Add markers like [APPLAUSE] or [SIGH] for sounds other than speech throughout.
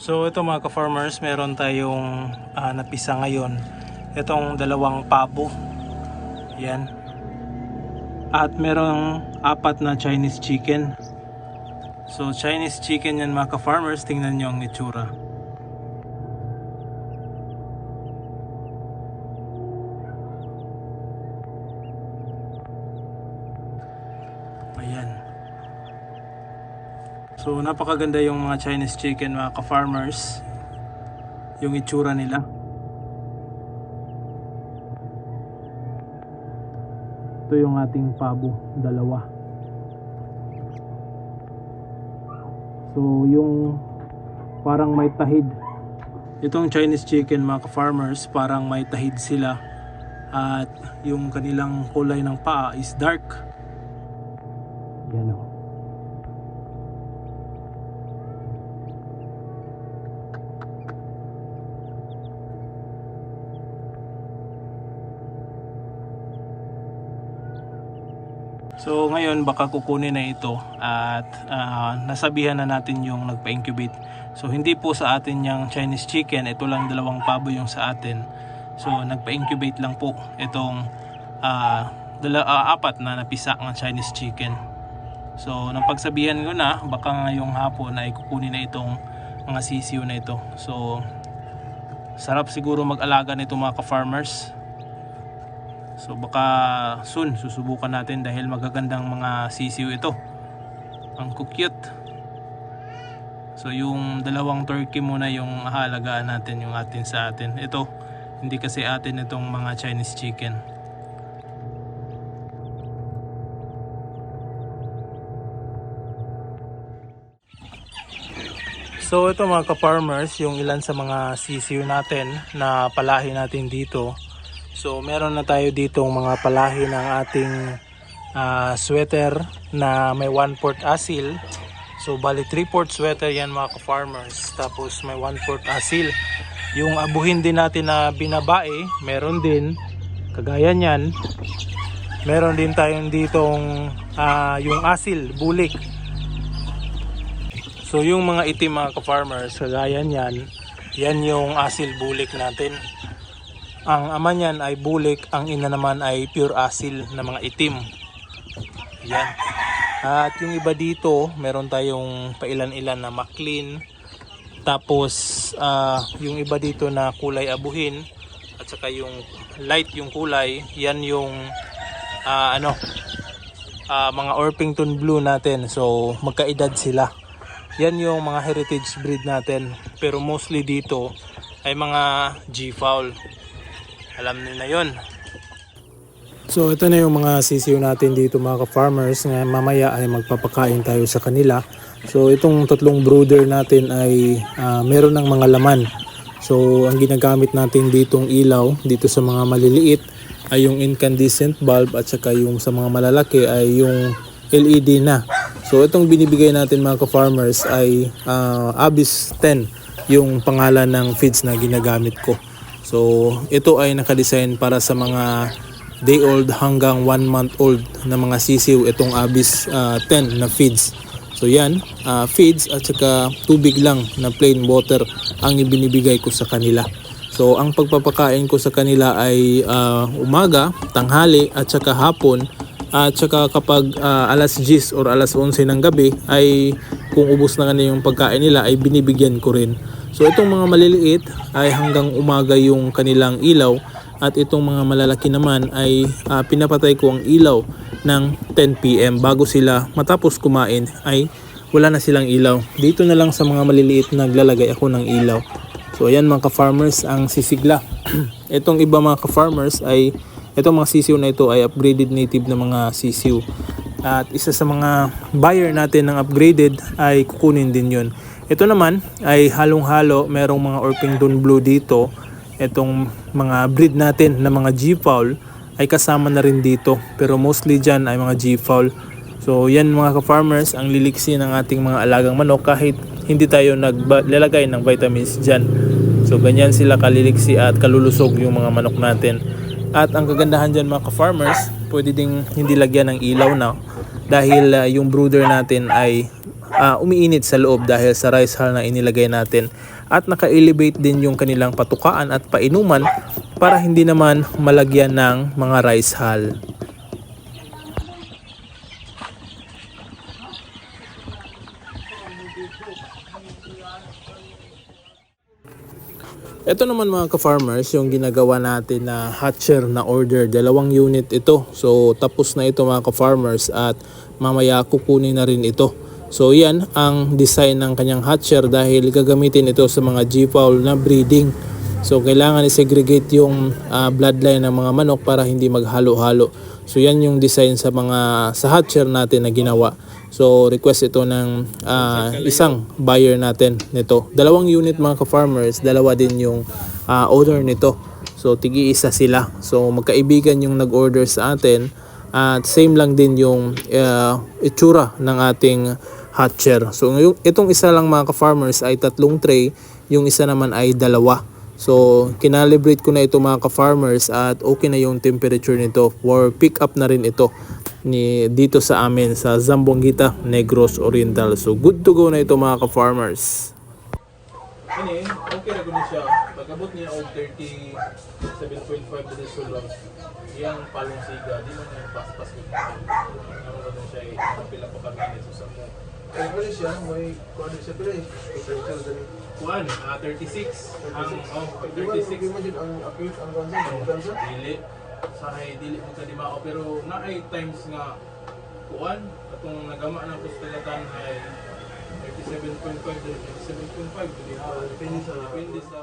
So ito mga ka-farmers, meron tayong ah, napisa ngayon. Itong dalawang pabo. Yan. At merong apat na Chinese chicken. So Chinese chicken yan mga ka-farmers, tingnan nyo ang itsura. Ayan. So napakaganda yung mga Chinese chicken mga ka-farmers. Yung itsura nila. Ito yung ating pabo, dalawa. So yung parang may tahid. Itong Chinese chicken mga ka-farmers, parang may tahid sila. At yung kanilang kulay ng paa is dark. Yan o. So ngayon baka kukunin na ito at ah, nasabihan na natin yung nagpa-incubate. So hindi po sa atin yung Chinese chicken, ito lang dalawang pabo yung sa atin. So nagpa-incubate lang po itong ah, dala, ah, apat na napisa ng Chinese chicken. So nang pagsabihan ko na baka ngayong hapon ay kukunin na itong mga sisiw na ito. So sarap siguro mag-alaga nito mga ka-farmers. So baka soon susubukan natin dahil magagandang mga sisiw ito. Ang cute. So yung dalawang turkey muna yung halagaan natin yung atin sa atin. Ito hindi kasi atin itong mga Chinese chicken. So ito mga ka-farmers, yung ilan sa mga sisiw natin na palahi natin dito. So meron na tayo dito mga palahi ng ating ah, sweater na may 1 port asil. So bali 3 port sweater yan mga ka-farmers. Tapos may 1 port asil. Yung abuhin din natin na binabae, meron din. Kagaya niyan. Meron din tayong ditong ah, yung asil, bulik. So yung mga itim mga ka-farmers, kagaya niyan, yan yung asil bulik natin. Ang ama niyan ay bulik, ang ina naman ay pure asil na mga itim. Yan. At yung iba dito, meron tayong pailan-ilan na maklin. Tapos ah, yung iba dito na kulay abuhin at saka yung light yung kulay, yan yung ah, ano ah, mga Orpington Blue natin. So magkaedad sila. Yan yung mga heritage breed natin. Pero mostly dito ay mga G-fowl. Alam niyo na yon. So ito na yung mga sisiw natin dito mga ka-farmers na mamaya ay magpapakain tayo sa kanila. So itong tatlong brooder natin ay ah, meron ng mga laman. So ang ginagamit natin ditong ilaw dito sa mga maliliit ay yung incandescent bulb at saka yung sa mga malalaki ay yung LED na. So itong binibigay natin mga ka-farmers ay ah, Abyss 10 yung pangalan ng feeds na ginagamit ko. So ito ay nakadesign para sa mga day old hanggang 1 month old na mga sisiw itong Abyss ah, 10 na feeds. So yan, ah, feeds at saka tubig lang na plain water ang ibinibigay ko sa kanila. So ang pagpapakain ko sa kanila ay ah, umaga, tanghali at saka hapon at saka kapag ah, alas 10 or alas 11 ng gabi ay kung ubos na kanina yung pagkain nila ay binibigyan ko rin. So itong mga maliliit ay hanggang umaga yung kanilang ilaw at itong mga malalaki naman ay ah, pinapatay ko ang ilaw ng 10pm bago sila matapos kumain ay wala na silang ilaw. Dito na lang sa mga maliliit naglalagay ako ng ilaw. So ayan mga ka-farmers ang sisigla. [CLEARS THROAT] Itong iba mga ka-farmers ay itong mga sisiw na ito ay upgraded native na mga sisiw. At isa sa mga buyer natin ng upgraded ay kukunin din yon. Ito naman ay halong-halo, merong mga Orpington Blue dito. Itong mga breed natin na mga G-Fowl ay kasama na rin dito. Pero mostly dyan ay mga G-Fowl. So yan mga ka-farmers, ang liliksi ng ating mga alagang manok kahit hindi tayo naglalagay ng vitamins dyan. So ganyan sila kaliliksi at kalulusog yung mga manok natin. At ang kagandahan dyan mga ka-farmers, pwede ding hindi lagyan ng ilaw na dahil ah, yung brooder natin ay ah, umiinit sa loob dahil sa rice hull na inilagay natin at naka-elevate din yung kanilang patukaan at painuman para hindi naman malagyan ng mga rice hull. Ito naman mga ka-farmers, yung ginagawa natin na hatcher na order, dalawang unit ito. So tapos na ito mga ka-farmers at mamaya kukunin na rin ito. So yan ang design ng kanyang hatcher dahil gagamitin ito sa mga G-fowl na breeding. So kailangan i-segregate yung ah, bloodline ng mga manok para hindi maghalo-halo. So yan yung design sa mga sa hatcher natin na ginawa. So request ito ng ah, isang buyer natin nito. Dalawang unit mga ka-farmers, dalawa din yung ah, owner nito. So tigi-isa sila. So magkaibigan yung nag-order sa atin at same lang din yung ah, itsura ng ating hatcher. So yung, itong isa lang mga ka-farmers ay tatlong tray, yung isa naman ay dalawa. So, kinalibrate ko na ito mga ka-farmers at okay na yung temperature nito for pick up na rin ito ni dito sa amin sa Zambongita, Negros Oriental. So, good to go na ito mga ka-farmers. Ini, okay na gano'n siya. Pagkabot niya og 37.5 dito sa lang. Yang palong siga, di mo na pas-pas ko. Ano gano'n siya, kapila pa kami nito sa mo. Kaya siya, may kwan siya pala eh. Potential dali. Kuan, ah, 36. Ang, oh, Di ba, 36. hindi mo dyan ang acute, ang kansa? dili sahay dili mo kadi mao pero naay times nga kuan atong nagama ng kustilatan ay 37.5 dili 37.5 dili depende sa depende sa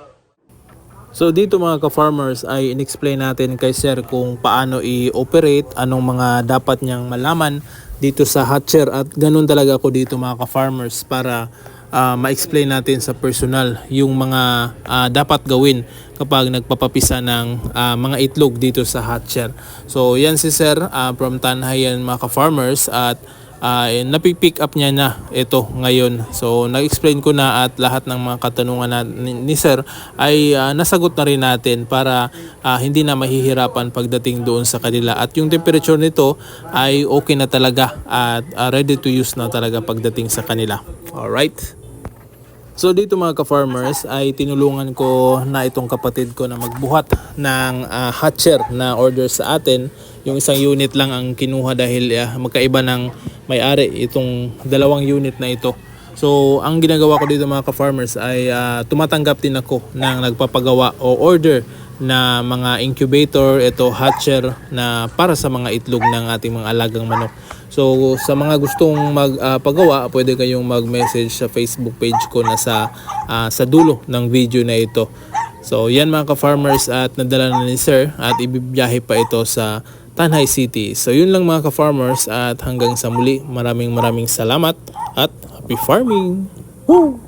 So dito mga ka-farmers ay inexplain natin kay sir kung paano i-operate, anong mga dapat niyang malaman dito sa hatcher at ganun talaga ako dito mga ka-farmers para ah, ma-explain natin sa personal yung mga ah, dapat gawin kapag nagpapapisa ng ah, mga itlog dito sa hatcher. So yan si sir ah, from Tanhayan mga ka-farmers at uh, napipick up niya na ito ngayon. So nag-explain ko na at lahat ng mga katanungan na, ni, sir ay ah, nasagot na rin natin para ah, hindi na mahihirapan pagdating doon sa kanila. At yung temperature nito ay okay na talaga at ah, ready to use na talaga pagdating sa kanila. Alright? So dito mga ka-farmers ay tinulungan ko na itong kapatid ko na magbuhat ng ah, hatcher na order sa atin. Yung isang unit lang ang kinuha dahil ah, magkaiba ng may-ari itong dalawang unit na ito. So ang ginagawa ko dito mga ka-farmers ay ah, tumatanggap din ako ng nagpapagawa o order na mga incubator, ito hatcher na para sa mga itlog ng ating mga alagang manok. So sa mga gustong magpagawa, pwede kayong mag-message sa Facebook page ko na sa ah, sa dulo ng video na ito. So yan mga ka-farmers at nadala na ni Sir at ibibiyahe pa ito sa Tanhay City. So yun lang mga ka-farmers at hanggang sa muli maraming maraming salamat at happy farming! Woo!